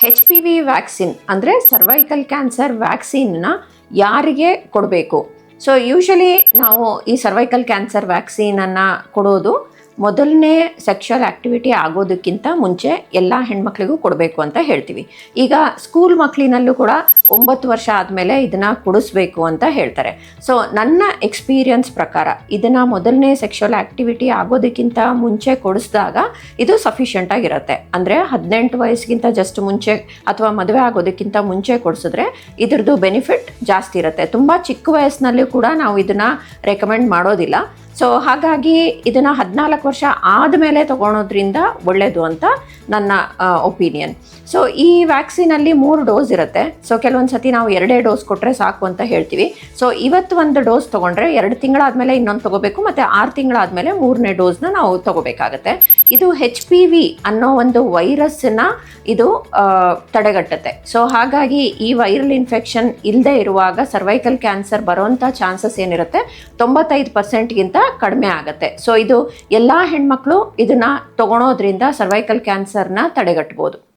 ಹೆಚ್ P V vaccine ಅಂದರೆ cervical cancer ವ್ಯಾಕ್ಸಿನ್ನ ಯಾರಿಗೆ ಕೊಡಬೇಕು? ಸೊ ಯೂಶಲಿ ನಾವು ಈ ಸರ್ವೈಕಲ್ ಕ್ಯಾನ್ಸರ್ ವ್ಯಾಕ್ಸಿನನ್ನು ಕೊಡೋದು ಮೊದಲನೇ ಸೆಕ್ಷುವಲ್ ಆ್ಯಕ್ಟಿವಿಟಿ ಆಗೋದಕ್ಕಿಂತ ಮುಂಚೆ ಎಲ್ಲ ಹೆಣ್ಮಕ್ಳಿಗೂ ಕೊಡಬೇಕು ಅಂತ ಹೇಳ್ತೀವಿ. ಈಗ ಸ್ಕೂಲ್ ಮಕ್ಕಳಿನಲ್ಲೂ ಕೂಡ ಒಂಬತ್ತು ವರ್ಷ ಆದಮೇಲೆ ಇದನ್ನು ಕೊಡಿಸ್ಬೇಕು ಅಂತ ಹೇಳ್ತಾರೆ. ಸೊ ನನ್ನ ಎಕ್ಸ್ಪೀರಿಯನ್ಸ್ ಪ್ರಕಾರ ಇದನ್ನು ಮೊದಲನೇ ಸೆಕ್ಷುವಲ್ ಆ್ಯಕ್ಟಿವಿಟಿ ಆಗೋದಕ್ಕಿಂತ ಮುಂಚೆ ಕೊಡಿಸಿದಾಗ ಇದು ಸಫಿಷಿಯೆಂಟ್ ಆಗಿರುತ್ತೆ. ಅಂದರೆ ಹದಿನೆಂಟು ವಯಸ್ಸಿಗಿಂತ ಜಸ್ಟ್ ಮುಂಚೆ ಅಥವಾ ಮದುವೆ ಆಗೋದಕ್ಕಿಂತ ಮುಂಚೆ ಕೊಡಿಸಿದ್ರೆ ಇದ್ರದ್ದು ಬೆನಿಫಿಟ್ ಜಾಸ್ತಿ ಇರುತ್ತೆ. ತುಂಬ ಚಿಕ್ಕ ವಯಸ್ಸಿನಲ್ಲೂ ಕೂಡ ನಾವು ಇದನ್ನು ರೆಕಮೆಂಡ್ ಮಾಡೋದಿಲ್ಲ. ಸೊ ಹಾಗಾಗಿ ಇದನ್ನು ಹದಿನಾಲ್ಕು ವರ್ಷ ಆದಮೇಲೆ ತಗೊಳೋದ್ರಿಂದ ಒಳ್ಳೆಯದು ಅಂತ ನನ್ನ ಒಪಿನಿಯನ್ ಸೊ ಈ ವ್ಯಾಕ್ಸಿನಲ್ಲಿ ಮೂರು ಡೋಸ್ ಇರುತ್ತೆ. ಸೊ ಕೆಲವೊಂದು ಸತಿ ನಾವು ಎರಡೇ ಡೋಸ್ ಕೊಟ್ಟರೆ ಸಾಕು ಅಂತ ಹೇಳ್ತೀವಿ. ಸೊ ಇವತ್ತು ಒಂದು ಡೋಸ್ ತೊಗೊಂಡ್ರೆ ಎರಡು ತಿಂಗಳಾದಮೇಲೆ ಇನ್ನೊಂದು ತೊಗೋಬೇಕು ಮತ್ತು ಆರು ತಿಂಗಳಾದಮೇಲೆ ಮೂರನೇ ಡೋಸ್ನ ನಾವು ತೊಗೋಬೇಕಾಗತ್ತೆ. ಇದು ಹೆಚ್ ಪಿ ವಿ ಅನ್ನೋ ಒಂದು ವೈರಸ್ಸನ್ನ ಇದು ತಡೆಗಟ್ಟುತ್ತೆ. ಸೊ ಹಾಗಾಗಿ ಈ ವೈರಲ್ ಇನ್ಫೆಕ್ಷನ್ ಇಲ್ಲದೆ ಇರುವಾಗ ಸರ್ವೈಕಲ್ ಕ್ಯಾನ್ಸರ್ ಬರೋವಂಥ ಚಾನ್ಸಸ್ ಏನಿರುತ್ತೆ? ತೊಂಬತ್ತೈದು ಪರ್ಸೆಂಟ್ಗಿಂತ ಕಡಿಮೆ ಆಗುತ್ತೆ. ಸೊ ಇದು ಎಲ್ಲ ಹೆಣ್ಮಕ್ಳು ಇದನ್ನ ತಗೊಳೋದ್ರಿಂದ ಸರ್ವೈಕಲ್ ಕ್ಯಾನ್ಸರ್ನ ತಡೆಗಟ್ಬೋದು.